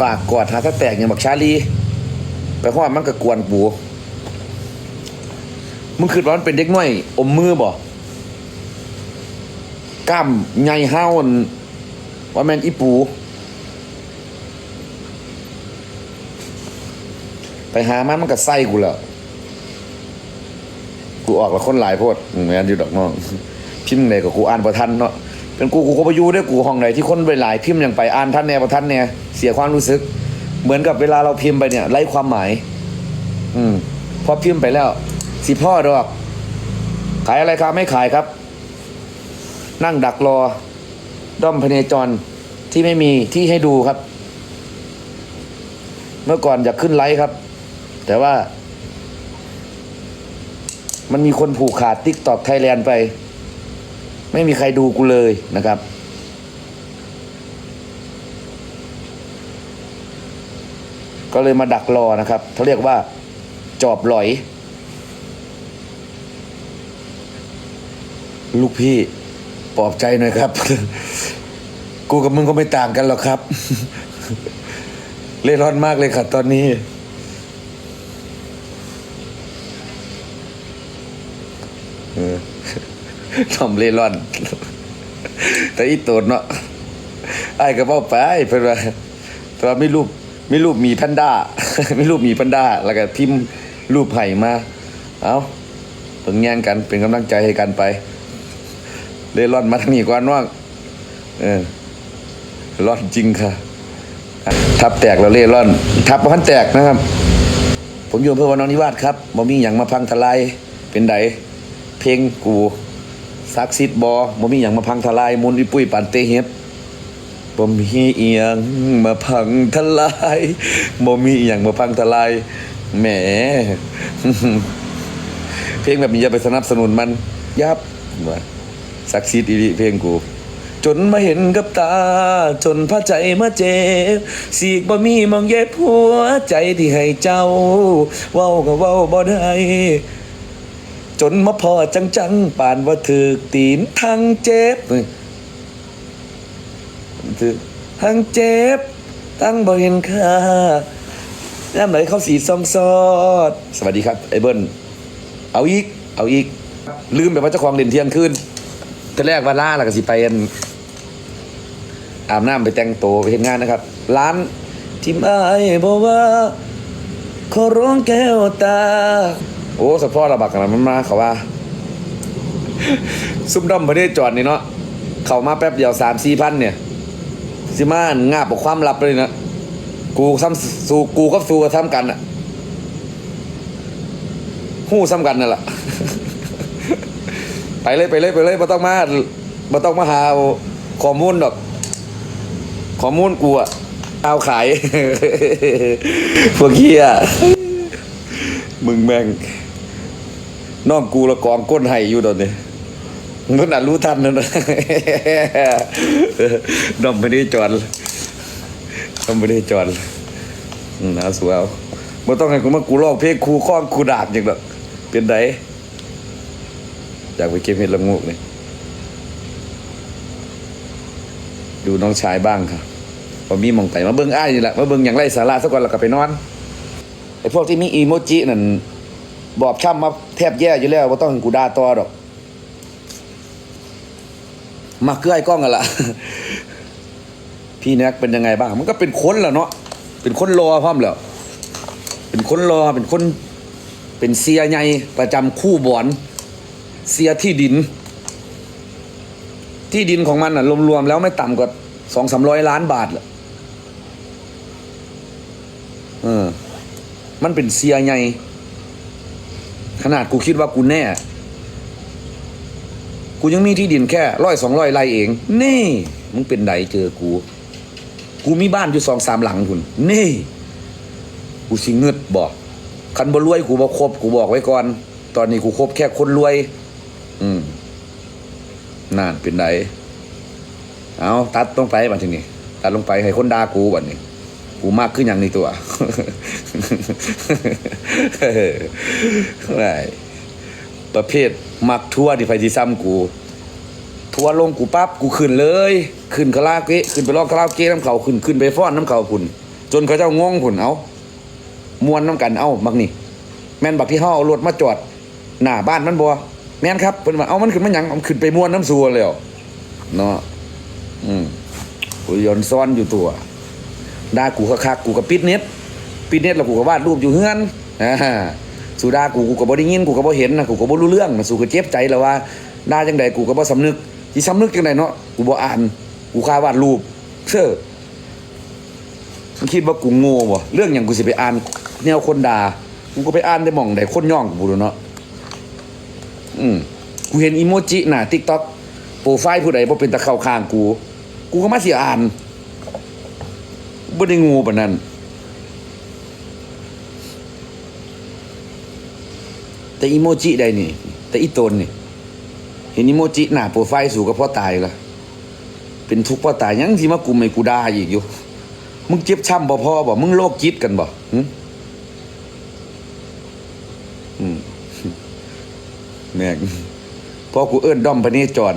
ฝากกอดหาถ้าแตกอย่างบักชาลี ไปเพราะว่ามันก็กวนปูมึงคิดว่ามันเป็นเด็กน้อย อมมือบ่กล้ามใหญ่ห้าวนั่นว่าแมนอีปู ไปหามันมันก็ไส้กูแล้ว กูออกล้วคนหลายโพดอืมแมนอยู่ดอกน้อง พิมพ์ไหนกับกูอ่านประทันเนาะเป็นกูกูก็ไปอยู่ด้วยกูห้องไหนที่คนไปหลายพิมพ์อย่างไปอ่านท่านแน่ประทันแน่ เสียความรู้สึก เหมือนกับเวลาเราพิมพ์ไปเนี่ยไร้ความหมาย อืมพอพิมพ์ไปแล้ว สิพ่อดอก ขายอะไรครับไม่ขายครับ นั่งดักรอ ด้อมพเนจรที่ไม่มีที่ให้ดูครับ เมื่อก่อนอยากขึ้นไลฟ์ครับ แต่ว่า มันมีคนผูกขาดติ๊กตอกไทยแลนด์ไป ไม่มีใครดูกูเลยนะครับ ก็เลยมาดักรอนะครับเขาเรียกว่าจอบหลอย ลูกพี่ปลอบใจหน่อยครับ กูกับมึงก็ไม่ต่างกันหรอกครับ เล่ร่อนมากเลยครับตอนนี้เออทอมเล่ร่อน แต่อีโตดเนาะไอ้ายก็บอกไปเพื่อนว่าแต่ว่าไม่รูป ม่รูปหมีแพนด้าไม่รูปหมีแพนด้า แล้วก็พิมพ์รูปไผ่มา เอาถึงแย่งกันเป็นกำลังใจให้กันไปเล่ร่อนมาทางนี้ก่อนว่าเออร่อนจริงค่ะ ทับแตกแล้วเล่ร่อน ทับพันแตกนะครับ ผมอยู่อำเภอวานอนนิวาสครับบ่มีอย่างมาพังทลายเป็นไดเพลงกูซักซิดบอบ่มีอย่างมาพังทลายมุนอีปุ้ยปันเตเฮ็ บ่มีอียงมาพังทลายบ่มีอียงมาพังทลายแหมเพลงแบบนี้อย่าไปสนับสนุนมันยับว่าซักซิดอีลีเพลงกูจนมาเห็นกับตา จนพาใจมาเจ็บสีกบ่มีมองเย็บหัวใจที่ให้เจ้า เว้าก็เว้าบ่ได้จนมาพอจังจังๆป่านว่าถึกตีนทั้งเจ็บ ทั้งเจ็บ ตั้งบ่เห็นค่าย่ำไหนเข้าสีซองซอด สวัสดีครับไอ้เบิ้ลเอาอีก เอาอีก ลืมไปว่าเจ้าของเด่นเที่ยงคืนแต่แรกว่าล่าแล้วก็สิไปอันอาบน้ำไปแต่งตัวไปเห็นงานนะครับ ร้านที่ไม่บอกว่าขอร้องแก้วตา โอ้สะพ่อระบักกันนะมันมาเขาว่า ซุ่มด้อมประเทศจอดนี่เนาะเขามาแป๊บเดียวสามสี่พันเนี่ย สิมางาบกความลับเลยนะกูซ้ำสู้กูกับสู้กับซ้ำกันอะหู้ซ้ำกันนั่นแหละไปเลยไปเลยไปเลยม่ต้องมาม่ต้องมาหาข้อมูลดอกข้อมูลกูอะเอาขายพวกเฮียมึงแม่งน้องกูละกองก้นไห้อยู่ตอนนี้ มึงน่ะรู้ทันนะนะดอมไม่ได้จอนดอมไม่ได้จอดนอืมเอาสวยเอาไม่ต้องให้กูมากูลอกเพลงครูข้องครูดาบอย่างแบบเป็นไดอยากไปเก็บเห็ดละงูกนี่ดูน้องชายบ้างค่ะพอมีมองไต่มาเบิ้งอ้ายนี่แหละมาเบิ้งอย่างไรสาระสักวันแล้วก็ไปนอนไอ้พวกที่มีอีโมจินั่นบอบช้ำมาแทบแย่อยู่แล้วว่าต้องให้กูด่าต่อดอก มาเกื้อไอ้กล้องกันละพี่แน็กเป็นยังไงบ้าง มันก็เป็นคนแหละเนาะเป็นคนรอพร้อมแล้ว เป็นคนรอเป็นคน เป็นเสียใหญ่ประจำคู่บอน เสียที่ดิน ที่ดินของมันอะรวมๆแล้วไม่ต่ำกว่าสองสามร้อยล้านบาทแหละเออ มันเป็นเสียใหญ่ขนาดกูคิดว่ากูแน่ กูยังมีที่ดินแค่ร้อยสองร้อยไร่เอง นี่มึงเป็นไดเจอกู กูมีบ้านอยู่สองสามหลังคุณนี่ กูสิเงึดบอกคันบ่รวยกูบ่ครบกูบอกไว้ก่อน ตอนนี้กูครบแค่คนรวย อืมนั่นเป็นไดเอาตัดลงไปบัดทีนี้ตัดลงไปให้คนด่ากูบัดนี้ กูมากขึ้นอย่างนี้ตัวไอ้ ประเภทมักทั่วที่ไฟที่ซ้ำกูทัวลงกูปั๊บกูขึ้นเลย ขึ้นคาราเกะขึ้นไปร้องคาราเกะน้ำเขาขึ้นขึ้นไปฟ้อนน้ำเขาพุ่นจนเขาเจ้างงผุนเอามวนน้ำกันเอาบักนี่แม่นบักที่เฮาเอารถมาจอดหน้าบ้านมันบ่แม่นครับเพิ่นว่าเอามันขึ้นมาหยังเอามันขึ้นไปมวนน้ำซัวแล้วเนาะอืมกูย้อนซ้อนอยู่ตัวด่ากูคักๆกูก็ปิดเน็ตปิดเน็ตแล้วกูก็วาดรูปอยู่เฮือนอ่า สุดากูกูก็บ่ได้ยินกูก็บ่เห็นนะกูก็บ่รู้เรื่องนะสูก็เจ็บใจแล้วว่าด่าจังใดกูก็บ่สำนึกสิสำนึกจังไดเนาะกูบ่อ่านกูค่าวาดรูปเซ้อมันคิดว่ากูโง่บ่เรื่องหยังกูสิไปอ่านแนวคนด่ากูก็ไปอ่านได้หม่องใดคนย่องกูดูเนาะอืมกูเห็นอีโมจิน่ะ TikTok โปรไฟล์ผู้ใดบ่เป็นตะเข้าข้างกู กูก็มาสิอ่านบ่ได้งูปานนั้น แต่อีโมจิใดนี่ แต่อีตนนี่ เห็นอีโมจิหน้าโปรไฟล์สู่กับพ่อตายละเป็นทุกข์พ่อตายยังสิมากุมให้กูด่าอีกอยู่ มึงเจ็บช้ำบ่พอบ่มึงโรคจิตกันบ่หึอืมแม่งพ่อกูเอิ้นด้อมพะเนจร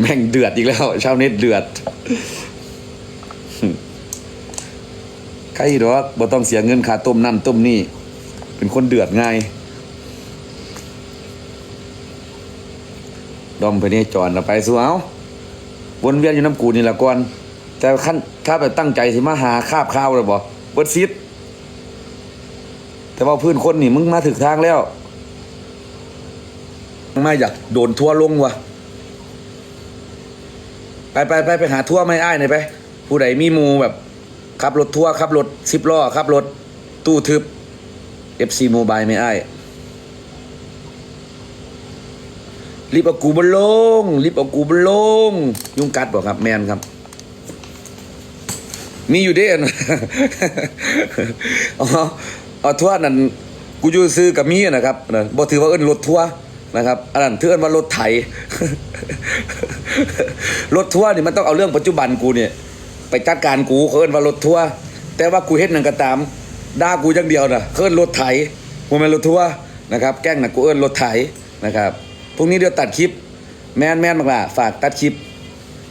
แม่งเดือดอีกแล้ว ชาวเน็ตเดือดใครดอกบ่ต้องเสียเงินค่าต้มนั่นต้มนี่ เป็นคนเดือดง่ายดอมไปนี่จอนเราไปสู้เอาวนเวียนอยู่น้ำกูนี่แหละก่อน แต่ขั้นถ้าแบบตั้งใจสิมาหาคาบข้าวเลยบ่เบิดซิดแต่ว่าพื้นคนนี่มึงมาถึกทางแล้วไม่อยากโดนทั่วลงวะไปไปไปไปหาทั่วไม่อ้ายหน่อยไป ผู้ใดมีมูแบบขับรถทั่วขับรถสิบล้อขับรถตู้ทึบ FC Mobile ไม่ไอ้รีบเอากูบนลงรีบเอากูบนลง ยุ่งกัดบอกครับ แมนครับ มีอยู่เด้นะอ๋อเอาทัวร์นั่นกูอยู่ซื้อกับมีนะครับนะบ่ถือว่าเอิ้นรถทัวร์นะครับอันนั้นถือเอิ้นว่ารถไถรถทัวร์นี่มันต้องเอาเรื่องปัจจุบันกูเนี่ย ไปจัดการกูเขาเอิ้นว่ารถทัวร์แต่ว่ากูเฮ็ดหนังกระตาม ด่ากูอย่างเดียวนะเขาเอิ้นรถไถกูเป็นรถทัวร์นะครับแกล้งนะกูเอิ้นรถไถนะครับพรุ่งนี้เดี๋ยวตัดคลิป แม่นแม่นบักละฝากตัดคลิป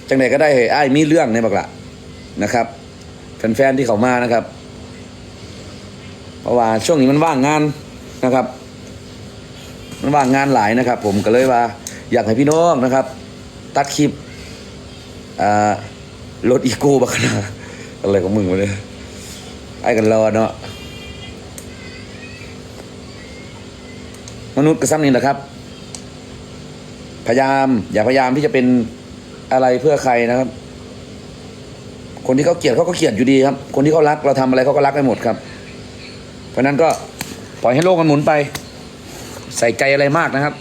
จังไหนก็ได้เฮ้ยอ้ายมีเรื่องในบักละนะครับแฟนๆที่เขามานะครับเพราะว่าช่วงนี้มันว่างงานนะครับ มันว่างงานหลายนะครับ ผมก็เลยว่า อยากให้พี่น้องนะครับ ตัดคลิปรถอีโก้บักนาอะไรของมึงวะเนี่ยไอ้กันรอเนาะ นุษย์กระซ้ำนี่แหละครับ พยายาม อย่าพยายามที่จะเป็นอะไรเพื่อใครนะครับ คนที่เขาเกลียดเขาก็เกลียดอยู่ดีครับ คนที่เขารักเราทำอะไรเขาก็รักไปหมดครับ เพราะฉะนั้นก็ปล่อยให้โลกมันหมุนไป ใส่ใจอะไรมากนะครับ